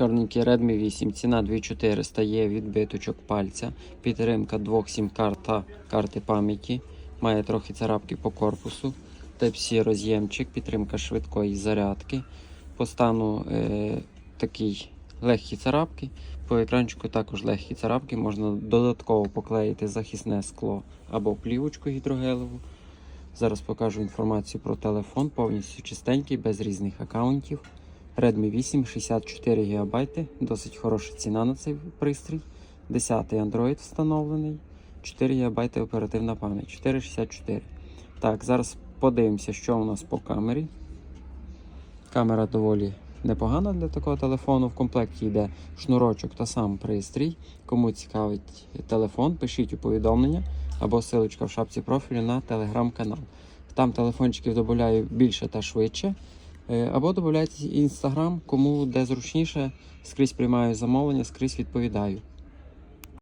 Чорненький Redmi 8, ціна 2400, є відбиточок пальця, підтримка двох сім-карт та карти пам'яті, має трохи царапки по корпусу, Type-C роз'ємчик, підтримка швидкої зарядки. По стану е, такий легкі царапки, по екранчику також легкі царапки, можна додатково поклеїти захисне скло або плівочку гідрогелеву. Зараз покажу інформацію про телефон, повністю чистенький, без різних аккаунтів. Redmi 8, 64 ГБ, досить хороша ціна на цей пристрій. 10 Android встановлений, 4 ГБ оперативна пам'ять, 464. Так, зараз подивимося, що у нас по камері. Камера доволі непогана для такого телефону. В комплекті йде шнурочок та сам пристрій. Кому цікавить телефон, пишіть у повідомлення або силочка в шапці профілю на телеграм-канал. Там телефончиків додаю більше та швидше. Е, Або додайте інстаграм, кому де зручніше, скрізь приймаю замовлення, скрізь відповідаю.